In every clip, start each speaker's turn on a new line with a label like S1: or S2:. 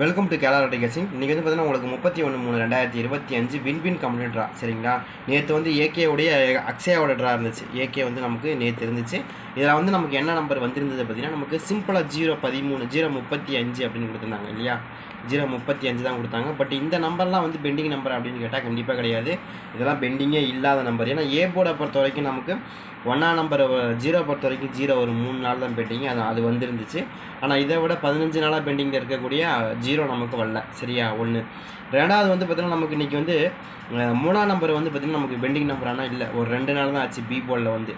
S1: Welcome to கேலா கேசிங் இன்றைக்கி வந்து பார்த்தீங்கன்னா உங்களுக்கு முப்பத்தி ஒன்று மூணு ரெண்டாயிரத்தி இருபத்தி அஞ்சு வின்வின் கம்பெனி ட்ரா சரிங்களா? நேற்று வந்து ஏகேவுடைய அக்ஷயாவோட ட்ரா இருந்துச்சு. ஏகே வந்து நமக்கு நேற்று இருந்துச்சு. இதில் வந்து நமக்கு என்ன நம்பர் வந்திருந்தது பார்த்தீங்கன்னா நமக்கு சிம்பிளாக ஜீரோ பதிமூணு ஜீரோ முப்பத்தி அஞ்சு அப்படின்னு கொடுத்துருந்தாங்க இல்லையா? ஜீரோ முப்பத்தி அஞ்சு தான் கொடுத்தாங்க. பட் இந்த நம்பர்லாம் வந்து பெண்டிங் நம்பர் அப்படின்னு கேட்டால் கண்டிப்பாக கிடையாது. இதெல்லாம் பெண்டிங்கே இல்லாத நம்பர் ஏன்னா ஏ போர்டை பொறுத்த வரைக்கும் நமக்கு ஒன்றாம் நம்பர் ஜீரோ பொறுத்த வரைக்கும் ஜீரோ ஒரு மூணு நாள் தான் பெண்டிங். அது அது வந்துருந்துச்சு. ஆனால் இதை விட பதினஞ்சு நாளாக பெண்டிங்கில் இருக்கக்கூடிய ஜீரோ நமக்கு வரல. சரியா? ஒன்று ரெண்டாவது வந்து பார்த்திங்கன்னா நமக்கு இன்றைக்கி வந்து மூணாம் நம்பர் வந்து பார்த்திங்கன்னா நமக்கு பெண்டிங் நம்பர் ஆனால் இல்லை. ஒரு ரெண்டு நாள் தான் ஆச்சு பி போர்டில் வந்து.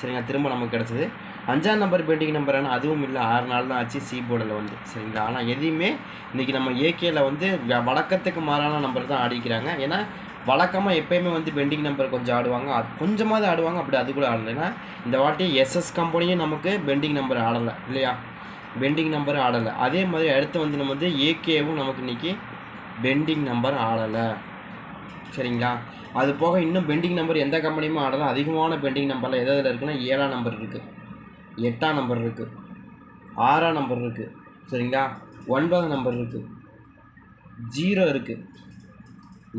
S1: சரிங்களா? திரும்ப நமக்கு கிடச்சிது. அஞ்சாம் நம்பர் பெண்டிங் நம்பர் ஆனால் அதுவும் இல்லை. ஆறு நாள் தான் ஆச்சு சி போர்டில் வந்து. சரிங்களா? ஆனால் எதையுமே இன்றைக்கி நம்ம ஏகேயில் வந்து வ- வழக்கத்துக்கு மாறான நம்பர் தான் ஆடிக்கிறாங்க. ஏன்னா வழக்கமாக எப்பயுமே வந்து பெண்டிங் நம்பர் கொஞ்சம் ஆடுவாங்க. அது கொஞ்சமாவது ஆடுவாங்க அப்படி அது கூட ஆடலைன்னா இந்த வாட்டி எஸ்எஸ் கம்பெனியும் நமக்கு பெண்டிங் நம்பர் ஆடலை இல்லையா? பெண்டிங் நம்பர் ஆடலை. அதே மாதிரி அடுத்து வந்து நம்ம வந்து ஏகேவும் நமக்கு இன்றைக்கி பெண்டிங் நம்பர் ஆடலை. சரிங்களா? அது போக இன்னும் பெண்டிங் நம்பர் எந்த கம்பெனியுமே ஆடலை. அதிகமான பெண்டிங் நம்பரில் எது எதில் இருக்குன்னா ஏழாம் நம்பர் இருக்குது எட்டாம் நம்பர் இருக்குது ஆறாம் நம்பர் இருக்குது சரிங்களா? ஒன்பதாம் நம்பர் இருக்குது ஜீரோ இருக்குது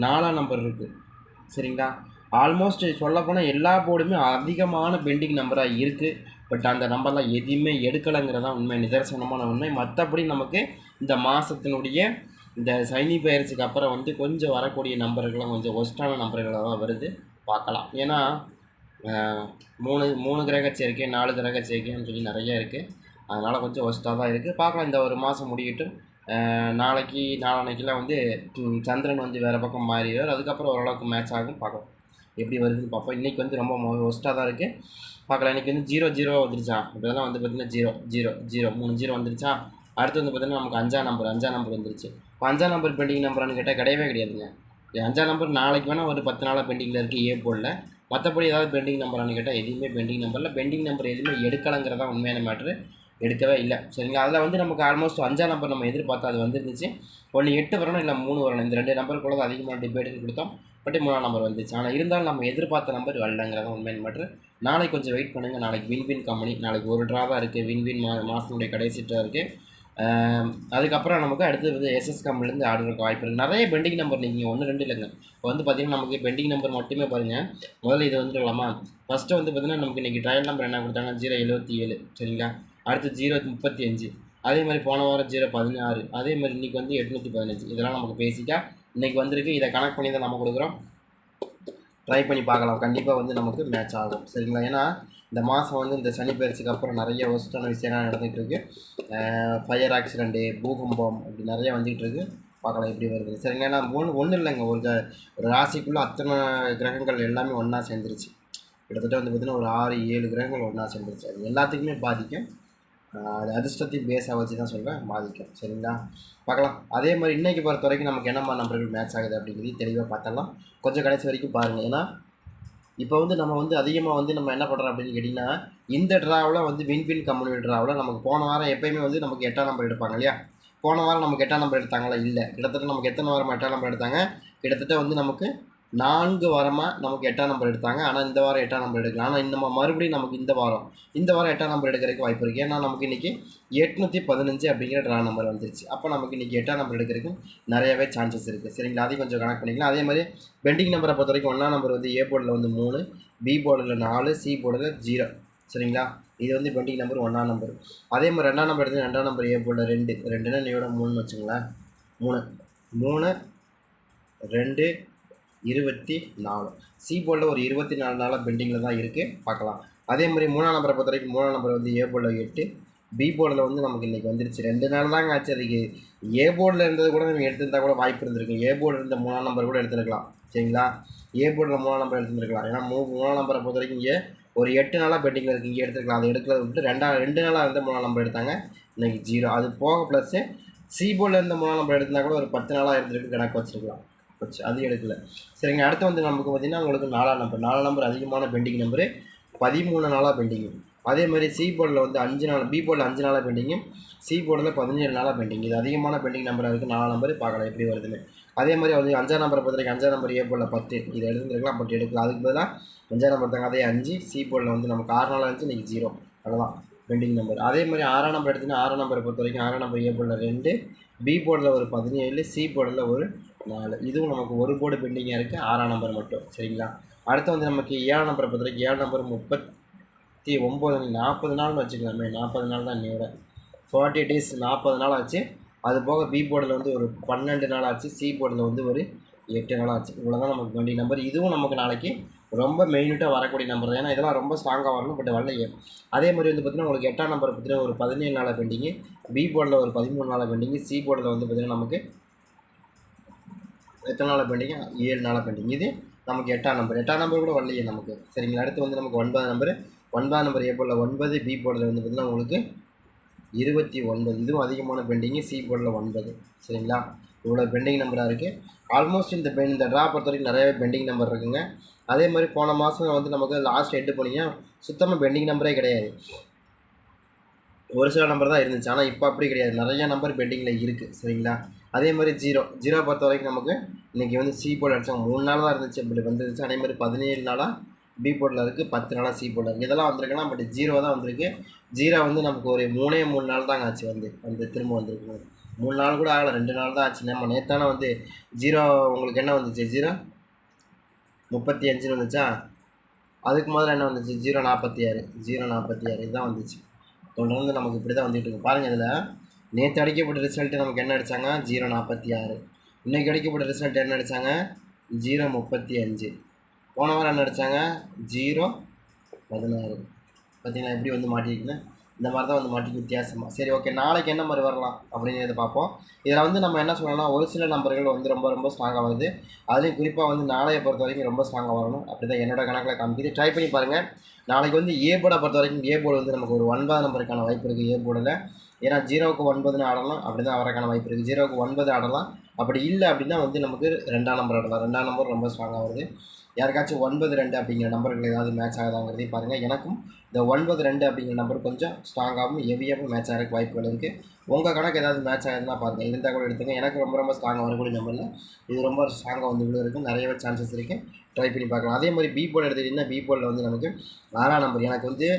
S1: நாலாம் நம்பர் இருக்குது சரிங்களா? ஆல்மோஸ்ட் சொல்லப்போனால் எல்லா போர்டுமே அதிகமான பெண்டிங் நம்பராக இருக்குது பட் அந்த நம்பர்லாம் எதையுமே எடுக்கலைங்கிறதான் உண்மை. நிதர்சனமான உண்மை. மற்றபடி நமக்கு இந்த மாதத்தினுடைய இந்த சைனி பயிற்சிக்கு அப்புறம் வந்து கொஞ்சம் வரக்கூடிய நம்பர்கள்லாம் கொஞ்சம் ஒஸ்டான நம்பர்களாக தான் வருது. பார்க்கலாம். ஏன்னா மூணு மூணு கிரக சேர்க்கை நாலு கிரக சேர்க்கைன்னு சொல்லி நிறைய இருக்குது அதனால் கொஞ்சம் ஒஸ்ட்டாக தான் இருக்குது பார்க்கலாம். இந்த ஒரு மாதம் முடியட்டும். நாளைக்கு நாளான்னைக்கெல்லாம் வந்து சந்திரன் வந்து வேறு பக்கம் மாறிடுவார். அதுக்கப்புறம் ஓரளவுக்கு மேட்ச் ஆகும். பார்க்கலாம். எப்படி வருதுன்னு பார்ப்போம். இன்றைக்கி வந்து ரொம்ப ஒஸ்ட்டாக தான் இருக்குது பார்க்கலாம். இன்றைக்கி வந்து ஜீரோ ஜீரோ வந்துருச்சா? இப்போதான் வந்து பார்த்திங்கன்னா ஜீரோ ஜீரோ ஜீரோ மூணு ஜீரோ வந்துருச்சா? அடுத்து வந்து பார்த்திங்கன்னா நமக்கு அஞ்சாம் நம்பர் அஞ்சாம் நம்பர் வந்துருச்சு. இப்போ அஞ்சாம் நம்பர் பெண்டிங் நம்பரானு கேட்டால் கிடையவே கிடையாதுங்க. இது அஞ்சாம் நம்பர் நாளைக்கு வேணால் ஒரு பத்து நாளாக பெண்டிங்கில் இருக்குது ஏ போர்டில் மற்றபடி ஏதாவது பெண்டிங் நம்பரானு கேட்டால் எதுவுமே பெண்டிங் நம்பரில் பெண்டிங் நம்பர் எதுவுமே எடுக்கலைங்கிறதா உண்மையான மேட்ரு எடுக்கவே இல்லை. சரிங்களா அதில் வந்து நமக்கு ஆல்மோஸ்ட் அஞ்சாம் நம்பர் நம்ம எதிர்பார்த்தா அது வந்துருந்துச்சு. ஒன்று எட்டு வரணும் இல்லை மூணு வரணும். இந்த ரெண்டு நம்பருக்குள்ள தான் அதிகமான டிபேட்டுக்கு கொடுத்தோம். பட் மூணாம் நம்பர் வந்துச்சு. ஆனால் இருந்தாலும் நம்ம எதிர்பார்த்த நம்பர் வரலங்கிறதா உண்மையின் மட்டும் நாளைக்கு கொஞ்சம் வெயிட் பண்ணுங்கள் நாளைக்கு வின் வின் கம்பெனி நாளைக்கு ஒரு ட்ரா தான் இருக்குது வின் மா மாதத்தினுடைய கடைசி ட்ரா இருக்குது அதுக்கப்புறம் நமக்கு அடுத்து வந்து எஸ்எஸ் கம்பெனிலேருந்து ஆர்டருக்கு வாய்ப்பு இருக்குது நிறைய பெண்டிங் நம்பர் நீங்கள் ஒன்று ரெண்டு இல்லைங்க. இப்போ வந்து பார்த்தீங்கன்னா நமக்கு பெண்டிங் நம்பர் மட்டுமே பாருங்கள் முதல்ல இது வந்துடலாமா? ஃபஸ்ட்டு வந்து பார்த்தீங்கன்னா நமக்கு இன்றைக்கி ட்ரையல் நம்பர் என்ன கொடுத்தாங்க ஜீரோ எழுபத்தி ஏழு. சரிங்களா? அடுத்து ஜீரோ முப்பத்தி அஞ்சு அதே மாதிரி போன வாரம் ஜீரோ பதினாறு. அதே மாதிரி இன்றைக்கி வந்து எட்நூற்றி பதினஞ்சு. இதெல்லாம் நமக்கு பேசிக்காக இன்றைக்கி வந்திருக்கு. இதை கனெக்ட் பண்ணி தான் நம்ம கொடுக்குறோம். ட்ரை பண்ணி பார்க்கலாம். கண்டிப்பாக வந்து நமக்கு மேட்ச் ஆகும். சரிங்களா? ஏன்னா இந்த மாதம் வந்து இந்த சனி பயிற்சிக்கு அப்புறம் நிறைய ஒஸ்டான விஷயங்கள் நடந்துகிட்டு இருக்குது ஃபயர் ஆக்சிடெண்ட்டு பூகம்பம் அப்படி நிறைய வந்துகிட்டு இருக்குது பார்க்கலாம் எப்படி வருது. சரிங்க ஏன்னா ஒன்று ஒன்றும் இல்லைங்க. ஒரு ஒரு ராசிக்குள்ளே அத்தனை கிரகங்கள் எல்லாமே ஒன்றா சேர்ந்துருச்சு. கிட்டத்தட்ட வந்து பார்த்திங்கன்னா ஒரு ஆறு ஏழு கிரகங்கள் ஒன்றா சேர்ந்துருச்சு. அது எல்லாத்துக்குமே பாதிக்கும். அது அதிர்ஷ்டத்தையும் பேஸாக வச்சு தான் சொல்கிறேன் பாதிக்கும் சரிங்களா? பார்க்கலாம். அதே மாதிரி இன்றைக்கி பொறுத்த வரைக்கும் நமக்கு என்னம்மா நம்பர்கள் மேட்ச் ஆகுது அப்படிங்கிறது தெளிவாக பார்த்தலாம் கொஞ்சம் கடைசி வரைக்கும் பாருங்கள் ஏன்னா இப்போ வந்து நம்ம வந்து அதிகமாக வந்து நம்ம என்ன பண்ணுறோம் அப்படின்னு கேட்டிங்கன்னா இந்த ட்ராவில் வந்து வின் வின் கம்பெனி ட்ராவில் நமக்கு போன வாரம் எப்பயுமே வந்து நமக்கு எட்டாம் நம்பர் எடுப்பாங்க இல்லையா? போன வாரம் நமக்கு எட்டாம் நம்பர் எடுத்தாங்களா? இல்லை. கிட்டத்தட்ட நமக்கு எத்தனை வாரம் எட்டாம் நம்பர் எடுத்தாங்க? கிட்டத்தட்ட வந்து நமக்கு நான்கு வாரமாக நமக்கு எட்டாம் நம்பர் எடுத்தாங்க. ஆனால் இந்த வாரம் எட்டாம் நம்பர் எடுக்கலாம் ஆனால் இந்த ம- மறுபடியும் நமக்கு இந்த வாரம் இந்த வாரம் எட்டாம் நம்பர் எடுக்கிறதுக்கு வாய்ப்பு இருக்குது ஏன்னா நமக்கு இன்றைக்கி எட்நூற்றி பதினஞ்சு அப்படிங்கிற ட்ரா நம்பர் வந்துருச்சு. அப்போ நமக்கு இன்றைக்கி எட்டாம் நம்பர் எடுக்கிறதுக்கு நிறையவே சான்சஸ் இருக்குது சரிங்களா? அதையும் கொஞ்சம் கனெக்ட் பண்ணிக்கலாம். அதே மாதிரி பெண்டிங் நம்பரை பொறுத்த வரைக்கும் ஒன்றாம் நம்பர் வந்து ஏ போர்டில் வந்து மூணு பி போர்டில் நாலு சி போர்டில் ஜீரோ சரிங்களா? இது வந்து பெண்டிங் நம்பர் ஒன்றாம் நம்பர் அதே மாதிரி ரெண்டாம் நம்பர் எடுத்து ரெண்டாம் நம்பர் ஏ போர்டில் ரெண்டு. ரெண்டுன்னா நீயோட மூணுன்னு வச்சுங்களேன். மூணு. மூணு ரெண்டு இருபத்தி நாலு. சி போர்டில் ஒரு இருபத்தி நாலு நாளாக பெண்டிங்கில் தான் இருக்குது பார்க்கலாம். அதே மாதிரி மூணாம் நம்பரை பொறுத்த வரைக்கும் மூணாம் நம்பர் வந்து ஏ போர்டில் எட்டு. பி போர்டில் வந்து நமக்கு இன்றைக்கி வந்துருச்சு. ரெண்டு நாள் தாங்க ஆச்சு அதுக்கு. ஏ போர்டில் இருந்தது கூட நம்ம எடுத்திருந்தா கூட வாய்ப்பு இருந்திருக்கு ஏ போர்டில் இருந்த மூணாம் நம்பர் கூட எடுத்துருக்கலாம். சரிங்களா? ஏ போர்டில் மூணாம் நம்பர் எடுத்துருக்கலாம் ஏன்னா மூ மூணாம் நம்பரை பொறுத்த வரைக்கும் இங்கே ஒரு எட்டு நாளாக பெண்டிங்கில் இருக்குது இங்கே எடுத்துருக்கலாம். அதை எடுக்கிறத விட்டு ரெண்டா ரெண்டு நாளாக இருந்த மூணாம் நம்பர் எடுத்தாங்க. இன்றைக்கி ஜீரோ அது போக ப்ளஸ்ஸு சி போர்டில் இருந்த மூணாம் நம்பர் எடுத்திருந்தா கூட ஒரு பத்து நாளாக எடுத்துருக்கு கணக்கு வச்சுருக்கலாம். வச்சு அது எடுக்கல சரிங்க அடுத்து வந்து நமக்கு பார்த்திங்கன்னா உங்களுக்கு நாலாம் நம்பர் நாலாம் நம்பர் அதிகமான பெண்டிங் நம்பரு பதிமூணு நாளாக பெண்டிங்கு அதே மாதிரி சி போர்டில் வந்து அஞ்சு நாள் பி போர்டில் அஞ்சு நாளாக பெண்டிங்கு சி போர்டில் பதினேழு நாளாக பெண்டிங் இது அதிகமான பெண்டிங் நம்பராக இருக்குது நாலாம் நம்பர் பார்க்கலாம் எப்படி வருதுன்னு. அதே மாதிரி வந்து அஞ்சாம் நம்பரை பொறுத்தவரைக்கும் அஞ்சாம் நம்பர் ஏ போர்டில் பத்து. இது எடுத்துருக்கலாம் பட் எடுக்கலாம். அதுக்கு பதிலாக அஞ்சாம் நம்பர் தாங்க. அதே அஞ்சு. சி போர்டில் வந்து நமக்கு ஆறு நாள் இருந்துச்சு இன்றைக்கி ஜீரோ அவ்வளோதான் பெண்டிங் நம்பர் அதே மாதிரி ஆறாம் நம்பர் எடுத்தீங்கன்னா ஆறாம் நம்பரை பொறுத்த வரைக்கும் ஆறாம் நம்பர் ஏ போர்டில் ரெண்டு பி போர்டில் ஒரு பதினேழு சி போர்டில் ஒரு நாலு. இதுவும் நமக்கு ஒரு போர்டு பெண்டிங்காக இருக்குது ஆறாம் நம்பர் மட்டும். சரிங்களா? அடுத்து வந்து நமக்கு ஏழாம் நம்பரை பொறுத்த வரைக்கும் ஏழு நம்பர் முப்பத்தி ஒம்பது நாற்பது நாள்னு வச்சுக்கலாமே. நாற்பது நாள் தான் நேரம் ஃபார்ட்டி டேஸ் நாற்பது நாள் ஆச்சு. அது போக பி போர்டில் வந்து ஒரு பன்னெண்டு நாள் ஆச்சு. சி போர்டில் வந்து ஒரு எட்டு நாள் ஆச்சு. இவ்வளோ தான் நமக்கு வேண்டிய நம்பர் இதுவும் நமக்கு நாளைக்கு ரொம்ப மெயினிட்டாக வரக்கூடிய நம்பர் தான். ஏன்னா இதெல்லாம் ரொம்ப ஸ்ட்ராங்காக வரணும் பட் வரலையே. அதே மாதிரி வந்து பார்த்திங்கன்னா உங்களுக்கு எட்டாம் நம்பர் பார்த்தீங்கன்னா ஒரு பதினேழு நாளாக பெண்டிங்கு பி போர்டில் ஒரு பதிமூணு நாளாக பெண்டிங்கு சி போர்டில் வந்து பார்த்திங்கன்னா நமக்கு எத்தனை நாளாக பெண்டிங்கு ஏழு நாளாக பெண்டிங் இது நமக்கு எட்டாம் நம்பர் எட்டாம் நம்பர் கூட வரலையே நமக்கு. சரிங்களா? அடுத்து வந்து நமக்கு ஒன்பதாம் நம்பர் ஒன்பதாம் நம்பர் ஏ போர்டில் ஒன்பது பி போர்டில் வந்து பார்த்திங்கன்னா உங்களுக்கு இருபத்தி ஒன்பது. இதுவும் அதிகமான பெண்டிங்கு சி போர்டில் ஒன்பது. சரிங்களா? இவ்வளோ பெண்டிங் நம்பராக இருக்குது ஆல்மோஸ்ட் இந்த பெண் இந்த ட்ரா பொறுத்த வரைக்கும் நிறையவே பெண்டிங் நம்பர் இருக்குங்க. அதே மாதிரி போன மாதம் வந்து நமக்கு லாஸ்ட் எட்டு போனீங்கன்னா சுத்தமாக பெண்டிங் நம்பரே கிடையாது. ஒரு சில நம்பர் தான் இருந்துச்சு. ஆனால் இப்போ அப்படி கிடையாது. நிறைய நம்பர் பெண்டிங்கில் இருக்குது சரிங்களா? அதே மாதிரி ஜீரோ ஜீரோ பொறுத்த வரைக்கும் நமக்கு இன்றைக்கி வந்து சி போர்டு அடிச்சாங்க மூணு நாள் தான் இருந்துச்சு. இப்படி வந்துருந்துச்சு அதே மாதிரி பதினேழு நாளாக பி போர்டில் இருக்குது பத்து நாளாக சி போர்டில் இருக்குது இதெல்லாம் வந்திருக்குன்னா பட் ஜீரோ தான் வந்திருக்கு. ஜீரோ வந்து நமக்கு ஒரு மூணே மூணு நாள் தாங்க ஆச்சு வந்து. வந்து திரும்ப வந்திருக்கு மூணு நாள் கூட ஆகலை. ரெண்டு நாள் தான் ஆச்சு. நம்ம நேற்றான வந்து ஜீரோ உங்களுக்கு என்ன வந்துச்சு? ஜீரோ முப்பத்தி அஞ்சுன்னு வந்துச்சா? அதுக்கு முதல்ல என்ன வந்துச்சு? ஜீரோ நாற்பத்தி ஆறு. ஜீரோ நாற்பத்தி ஆறு இதுதான் வந்துச்சு. தொடர்ந்து நமக்கு இப்படி தான் வந்துட்டு இருக்கு பாருங்கள் இதில் நேற்று அடிக்கப்பட்ட ரிசல்ட்டு நமக்கு என்ன அடித்தாங்க ஜீரோ நாற்பத்தி ஆறு. இன்றைக்கி அடிக்கப்பட்ட ரிசல்ட் என்ன அடித்தாங்க ஜீரோ முப்பத்தி அஞ்சு. போன வாரம் என்ன அடித்தாங்க ஜீரோ பதினாறு. பார்த்தீங்கன்னா எப்படி வந்து மாட்டிருக்குன்னு இந்த மாதிரி தான் வந்து மாட்டிக்கு வித்தியாசமாக சரி ஓகே நாளைக்கு என்ன மாதிரி வரலாம் அப்படிங்கிறத பார்ப்போம். இதில் வந்து நம்ம என்ன சொல்லணும்னா ஒரு சில நம்பர்கள் வந்து ரொம்ப ரொம்ப ஸ்ட்ராங்காக வருது. அதுலேயும் குறிப்பாக வந்து நாளையை பொறுத்த வரைக்கும் ரொம்ப ஸ்ட்ராங்காக வரணும். அப்படி தான் என்னோட கணக்கில் காமிக்குது. ட்ரை பண்ணி பாருங்கள் நாளைக்கு வந்து ஏ போர்டை பொறுத்த வரைக்கும் ஏ போர்டு வந்து நமக்கு ஒரு ஒன்பது நம்பருக்கான வாய்ப்பு இருக்குது ஏ போர்டில் ஏன்னா ஜீரோவுக்கு ஒன்பதுன்னு ஆடலாம் அப்படி தான் வரக்கான வாய்ப்பு இருக்குது ஜீரோவுக்கு ஒன்பது ஆடலாம். அப்படி இல்லை அப்படின்னா வந்து நமக்கு ரெண்டாம் நம்பர் ஆடலாம். ரெண்டாம் நம்பர் ரொம்ப ஸ்ட்ராங்காக வருது. யாருக்காச்சும் ஒன்பது ரெண்டு அப்படிங்கிற நம்பர்கள் ஏதாவது மேட்ச் ஆகுதாங்கிறதையும் பாருங்கள் எனக்கும் இந்த ஒன்பது ரெண்டு அப்படிங்கிற நம்பர் கொஞ்சம் ஸ்ட்ராங்காகவும் ஹெவியாகவும் மேட்ச் ஆகிறதுக்கு வாய்ப்புகள் இருக்குது உங்கள் கணக்கு ஏதாவது மேட்ச் ஆகுதுன்னா பாருங்கள் இருந்தால் கூட எடுத்துங்க. எனக்கு ரொம்ப ரொம்ப ஸ்ட்ராங்காக வரக்கூடிய நம்பரில் இது ரொம்ப ஸ்ட்ராங்காக வந்து இவ்வளோ நிறையவே சான்சஸ் இருக்குது ட்ரை பண்ணி பார்க்கலாம். அதே மாதிரி பி போர்டு எடுத்துக்கிட்டிங்கன்னா பி போர்டில் வந்து நமக்கு ஆறாம் நம்பர் எனக்கு வந்து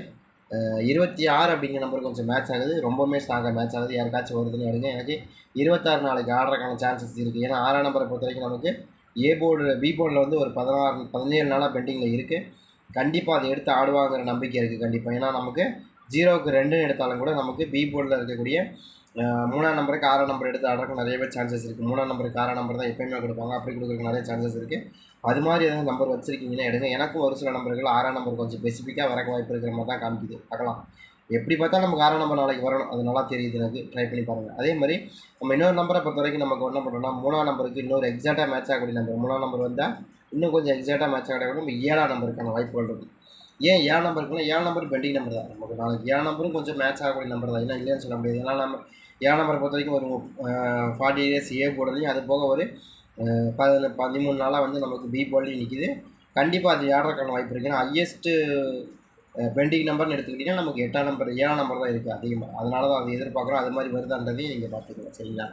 S1: இருபத்தி ஆறு அப்படிங்கிற நம்பர் கொஞ்சம் மேட்ச் ஆகுது. ரொம்பவுமே ஸ்ட்ராங்காக மேட்ச் ஆகுது. யாருக்காச்சும் வருதுன்னு எடுங்க. எனக்கு இருபத்தாறு நாளைக்கு ஆடுறதுக்கான சான்சஸ் இருக்குது ஏன்னா ஆறாம் நம்பரை பொறுத்த வரைக்கும் நமக்கு ஏ போர்டு பி போர்டில் வந்து ஒரு பதினாறு பதினேழு நாளாக பெண்டிங்கில் இருக்குது கண்டிப்பாக அதை எடுத்து ஆடுவாங்கிற நம்பிக்கை இருக்குது கண்டிப்பாக ஏன்னா நமக்கு ஜீரோவுக்கு ரெண்டுன்னு எடுத்தாலும் கூட நமக்கு பி போர்டில் இருக்கக்கூடிய மூணாம் நம்பருக்கு ஆறாம் நம்பர் எடுத்து ஆடுறதுக்கு நிறையவே சான்சஸ் இருக்குது மூணாம் நம்பருக்கு ஆறாம் நம்பர் தான் எப்பயுமே கொடுப்பாங்க. அப்படி கொடுக்குறதுக்கு நிறைய சான்சஸ் இருக்குது அது மாதிரி எதாவது நம்பர் வச்சுருக்கீங்கன்னா எடுங்க. எனக்கும் ஒரு சில நம்பர்கள் ஆறாம் நம்பர் கொஞ்சம் ஸ்பெசிஃபிக்காக வரக்கு வாய்ப்பு இருக்கிற மாதிரி தான் காமிக்குது. பார்க்கலாம். எப்படி பார்த்தா நமக்கு ஆறாம் நம்பர் நாளைக்கு வரணும். அது நல்லா தெரியுது எனக்கு. ட்ரை பண்ணி பாருங்கள் அதே மாதிரி நம்ம இன்னொரு நம்பரை பொறுத்த வரைக்கும் நமக்கு என்ன பண்ணுறோம்னா மூணாம் நம்பருக்கு இன்னொரு எக்ஸாக்டாக மேட்ச் ஆகக்கூடிய நம்பர் மூணாம் நம்பர் வந்தால் இன்னும் கொஞ்சம் எக்ஸாக்டாக மேட்ச் ஆகக்கூடிய நம்ம ஏழாம் நம்பருக்கான வாய்ப்புகள் இருக்கும் ஏன் ஏழாம் நம்பருக்குன்னா ஏழு நம்பர் பெண்டிங் நம்பர் தான். நமக்கு நாளைக்கு ஏழு நம்பரும் கொஞ்சம் மேட்ச் ஆகக்கூடிய நம்பர் தான். இல்லை இல்லைன்னு சொல்ல முடியாது. ஏன்னா நம்ம ஏழு நம்பரை பொறுத்த வரைக்கும் ஒரு ஃபார்ட்டி இயர்ஸ் ஏ போடுறதையும் அது போக ஒரு அஹ், பதிமூணு நாளாக வந்து நமக்கு பி போர்ட்லேயும் நிற்கிது கண்டிப்பாக அது ஏறக்கான வாய்ப்பு இருக்குது ஏன்னா ஹையஸ்ட்டு பெண்டிங் நம்பர்னு எடுத்துக்கிட்டிங்கன்னா நமக்கு எட்டாம் நம்பர் ஏழாம் நம்பர் தான் இருக்குது அதிகமாக அதனால தான் அதை எதிர்பார்க்குறோம். அது மாதிரி வருதான்றதையும் நீங்கள் பார்த்துக்கலாம் சரிங்களா?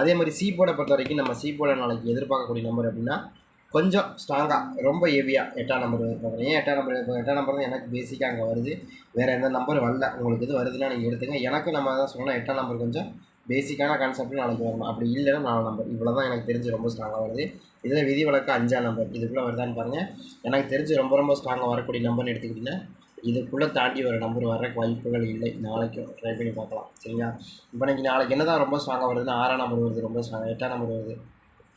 S1: அதே மாதிரி சி போர்டை பொறுத்த வரைக்கும் நம்ம சி போர்டை நாளைக்கு எதிர்பார்க்கக்கூடிய நம்பர் அப்படின்னா கொஞ்சம் ஸ்ட்ராங்காக ரொம்ப ஹெவியாக எட்டாம் நம்பர் எதிர்பார்க்குறேன் ஏன் எட்டாம் நம்பர் இப்போ எட்டாம் நம்பர் தான் எனக்கு பேசிக்காக அங்கே வருது. வேறு எந்த நம்பர் வரல. உங்களுக்கு இது வருதுன்னா நீங்கள் எடுத்துங்க. எனக்கு நம்ம தான் சொன்னால் எட்டாம் நம்பர் கொஞ்சம் பேசிக்கான கான்செப்ட் நாளைக்கு வரணும். அப்படி இல்லைன்னா நாலு நம்பர் இவ்வளோ தான் எனக்கு தெரிஞ்சு ரொம்ப ஸ்ட்ராங்காக வருது. இதில் விதி வழக்கு அஞ்சாம் நம்பர் இதுக்குள்ளே வருதான்னு பாருங்கள் எனக்கு தெரிஞ்சு ரொம்ப ரொம்ப ஸ்ட்ராங்காக வரக்கூடிய நம்பர்னு எடுத்துக்கிட்டிங்கன்னா இதுக்குள்ளே தாண்டி ஒரு நம்பர் வர்றக்கு வாய்ப்புகள் இல்லை. நாளைக்கும் ட்ரை பண்ணி பார்க்கலாம். சரிங்களா? இப்போ இன்றைக்கி நாளைக்கு என்ன தான் ரொம்ப ஸ்ட்ராங்காக வருதுன்னா ஆறாம் நம்பர் வருது ரொம்ப ஸ்ட்ராங்காக எட்டாம் நம்பர் வருது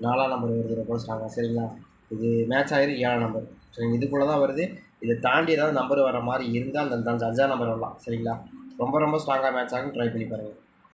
S1: நாலாம் நம்பர் வருது ரொம்ப ஸ்ட்ராங்காக சரிங்களா? இது மேட்ச் ஆகிருக்கு ஏழாம் நம்பர் சரி இதுக்குள்ளே தான் வருது. இதை தாண்டி ஏதாவது நம்பர் வர மாதிரி இருந்தால் அந்த அந்த அஞ்சாம் நம்பர் வரலாம். சரிங்களா? ரொம்ப ரொம்ப ஸ்ட்ராங்காக மேட்ச் ஆகும் ட்ரை பண்ணி பாருங்கள்